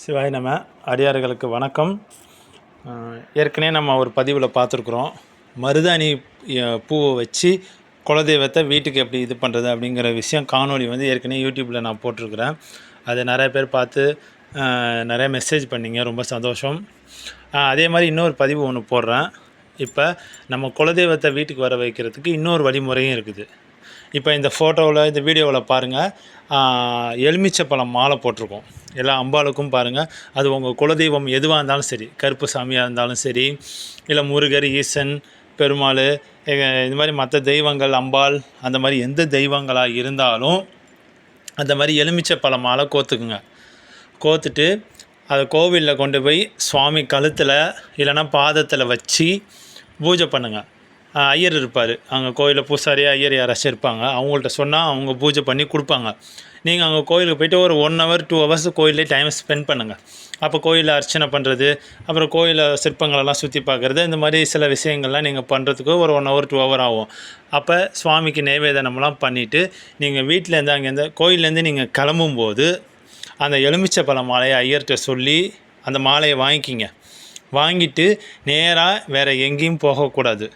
சிவாய் நம்ம அடியார்களுக்கு வணக்கம். ஏற்கனவே நம்ம ஒரு பதிவில் பார்த்துருக்குறோம். மருதாணி பூவை வச்சு குலதெய்வத்தை வீட்டுக்கு எப்படி இது பண்ணுறது அப்படிங்கிற விஷயம் காணொளி வந்து ஏற்கனவே யூடியூப்பில் நான் போட்டிருக்கிறேன். அதை நிறைய பேர் பார்த்து நிறைய மெசேஜ் பண்ணிங்க. ரொம்ப சந்தோஷம். அதே மாதிரி இன்னொரு பதிவு ஒன்று போடுறேன். இப்போ நம்ம குலதெய்வத்தை வீட்டுக்கு வர வைக்கிறதுக்கு இன்னொரு வழிமுறையும் இருக்குது. இப்போ இந்த ஃபோட்டோவில் இந்த வீடியோவில் பாருங்கள் எலுமிச்சப்பழம் மாலை போட்டிருக்கோம். எல்லா அம்பாளுக்கும் பாருங்கள் அது உங்கள் குலதெய்வம் எதுவாக இருந்தாலும் சரி கருப்பு சாமியாக இருந்தாலும் சரி இல்லை முருகர் ஈசன் பெருமாள் எ- இந்த மாதிரி மற்ற தெய்வங்கள் அம்பாள் அந்த மாதிரி எந்த தெய்வங்களாக இருந்தாலும் அந்த மாதிரி எலுமிச்சப்பழ மாலை கோத்துக்குங்க. கோத்துட்டு அதை கோவிலில் கொண்டு போய் சுவாமி கழுத்தில் இல்லைன்னா பாதத்தில் வச்சு பூஜை பண்ணுங்கள் ஐயர் இருப்பார். அங்கே கோயிலில் பூசாரி ஐயர் யாராச்சும் இருப்பாங்க அவங்கள்ட்ட சொன்னால் அவங்க பூஜை பண்ணி கொடுப்பாங்க. நீங்கள் அங்கே கோயிலுக்கு போயிட்டு ஒரு ஒன் ஹவர் டூ ஹவர்ஸ் கோயிலே டைம் ஸ்பெண்ட் பண்ணுங்கள் அப்போ கோயிலில் அர்ச்சனை பண்ணுறது அப்புறம் கோயிலில் சிற்பங்களெல்லாம் சுற்றி பார்க்குறது இந்த மாதிரி சில விஷயங்கள்லாம் நீங்கள் பண்ணுறதுக்கு ஒரு ஒன் ஹவர் டூ ஹவர் ஆகும். அப்போ சுவாமிக்கு நைவேதனம்லாம் பண்ணிவிட்டு நீங்கள் வீட்டிலேருந்து அங்கேருந்து கோயிலேருந்து நீங்கள் கிளம்பும்போது அந்த எலுமிச்சை பழ மாலையை ஐயர்கிட்ட சொல்லி அந்த மாலையை வாங்கிக்கிங்க. வாங்கிட்டு நேராக வேறு எங்கேயும் போகக்கூடாது.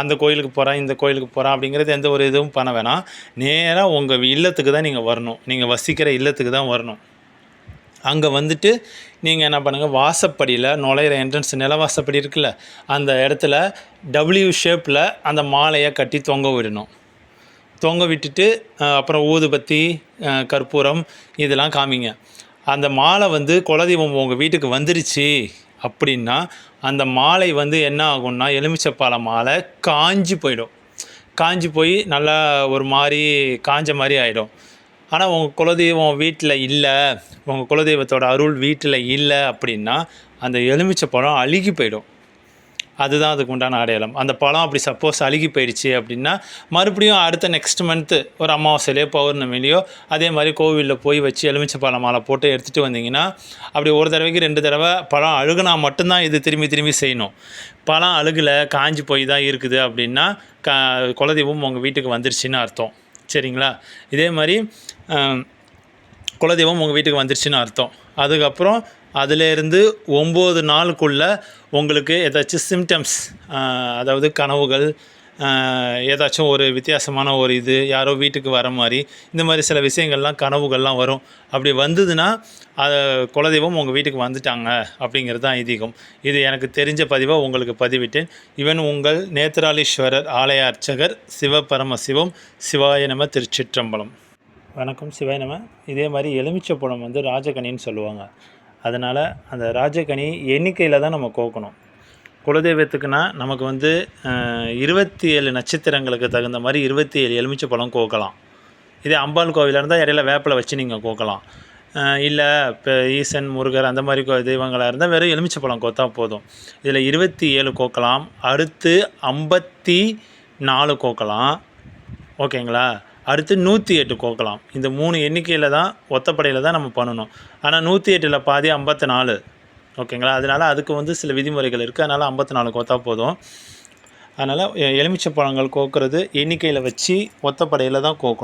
அந்த கோயிலுக்கு போகிறேன் இந்த கோயிலுக்கு போகிறேன் அப்படிங்கிறது எந்த ஒரு இதுவும் பண்ண வேணாம். நேராக உங்கள் இல்லத்துக்கு தான் நீங்கள் வரணும். நீங்கள் வசிக்கிற இல்லத்துக்கு தான் வரணும். அங்கே வந்துட்டு நீங்கள் என்ன பண்ணுங்கள் வாசப்படியில் நுழையிற என்ட்ரன்ஸ் நிலவாசப்படி இருக்குல்ல அந்த இடத்துல டபிள்யூ ஷேப்பில் அந்த மாலையை கட்டி தொங்க விடணும். தொங்க விட்டுட்டு அப்புறம் ஊதுபத்தி கற்பூரம் இதெல்லாம் காமிங்க. அந்த மாலை வந்து குலதெய்வம் உங்கள் வீட்டுக்கு வந்துருச்சு. அப்படின்னா அந்த மாலை வந்து என்ன ஆகும்னா எலுமிச்சைப்பாலை மாலை காஞ்சி போயிடும். காஞ்சி போய் நல்லா ஒரு மாதிரி காஞ்ச மாதிரி ஆகிடும் ஆனால் உங்கள் குலதெய்வம் வீட்டில் இல்லை உங்கள் குலதெய்வத்தோட அருள் வீட்டில் இல்லை அப்படின்னா அந்த எலுமிச்சை பழம் அழுகி போயிடும். அதுதான் அதுக்கு உண்டான அடையாளம். அந்த பழம் அப்படி சப்போஸ் அழுகி போயிடுச்சு அப்படின்னா மறுபடியும் அடுத்த நெக்ஸ்ட் மந்த்து ஒரு அமாவாசையிலையோ பௌர்ணமிலையோ அதே மாதிரி கோவிலில் போய் வச்சு எலுமிச்சை பழம் மாலை போட்டு எடுத்துகிட்டு வந்தீங்கன்னா அப்படி ஒரு தடவைக்கு ரெண்டு தடவை பழம் அழுகுனா மட்டும்தான் இது திரும்பி திரும்பி செய்யணும். பழம் அழுகலை காஞ்சி போய் தான் இருக்குது அப்படின்னா க குலதெய்வம் உங்கள் வீட்டுக்கு வந்துருச்சுன்னு அர்த்தம். சரிங்களா? இதே மாதிரி குலதெய்வம் உங்கள் வீட்டுக்கு வந்துருச்சுன்னு அர்த்தம். அதுக்கப்புறம் அதிலேருந்து ஒம்பது நாளுக்குள்ளே உங்களுக்கு ஏதாச்சும் சிம்டம்ஸ் அதாவது கனவுகள் ஏதாச்சும் ஒரு வித்தியாசமான ஒரு இது யாரோ வீட்டுக்கு வர மாதிரி இந்த மாதிரி சில விஷயங்கள்லாம் கனவுகள்லாம் வரும். அப்படி வந்ததுன்னா அதை குலதெய்வம் உங்கள் வீட்டுக்கு வந்துட்டாங்க அப்படிங்கிறது தான் ஐதீகம். இது எனக்கு தெரிஞ்ச பதிவாக உங்களுக்கு பதிவிட்டேன். இவன் உங்கள் நேத்ராலீஸ்வரர் ஆலய அர்ச்சகர் சிவபரம சிவாய நம திருச்சிற்றம்பலம். வணக்கம் சிவாய நம. இதே மாதிரி எலுமிச்சை பழம் வந்து ராஜகனின்னு சொல்லுவாங்க. அதனால் அந்த ராஜகனி எண்ணிக்கையில் தான் நம்ம கோக்கணும். குலதெய்வத்துக்குன்னா நமக்கு வந்து இருபத்தி ஏழு நட்சத்திரங்களுக்கு தகுந்த மாதிரி இருபத்தி ஏழு எலுமிச்சை பழம் கோக்கலாம். இதே அம்பாள் கோவிலாக இருந்தால் இடையில வேப்பில் வச்சு நீங்கள் கோக்கலாம். இல்லை இப்போ ஈசன் முருகர் அந்த மாதிரி கோ தெய்வங்களாக இருந்தால் வெறும் எலுமிச்சை பழம் கோத்தா போதும். இதில் இருபத்தி ஏழு கோக்கலாம் அடுத்து ஐம்பத்தி நாலு கோக்கலாம். ஓகேங்களா? அடுத்து நூற்றி எட்டு கோக்கலாம். இந்த மூணு எண்ணிக்கையில் தான் ஒத்தப்படையில் தான் நம்ம பண்ணணும். ஆனால் நூற்றி எட்டில் பாதி ஐம்பத்தி நாலு ஓகேங்களா? அதனால் அதுக்கு வந்து சில விதிமுறைகள் இருக்குது அதனால் ஐம்பத்தி நாலு கோத்தா போதும். அதனால் எலுமிச்சை பழங்கள் கோக்கிறது எண்ணிக்கையில் வச்சு ஒத்தப்படையில் தான் கோக்கணும்.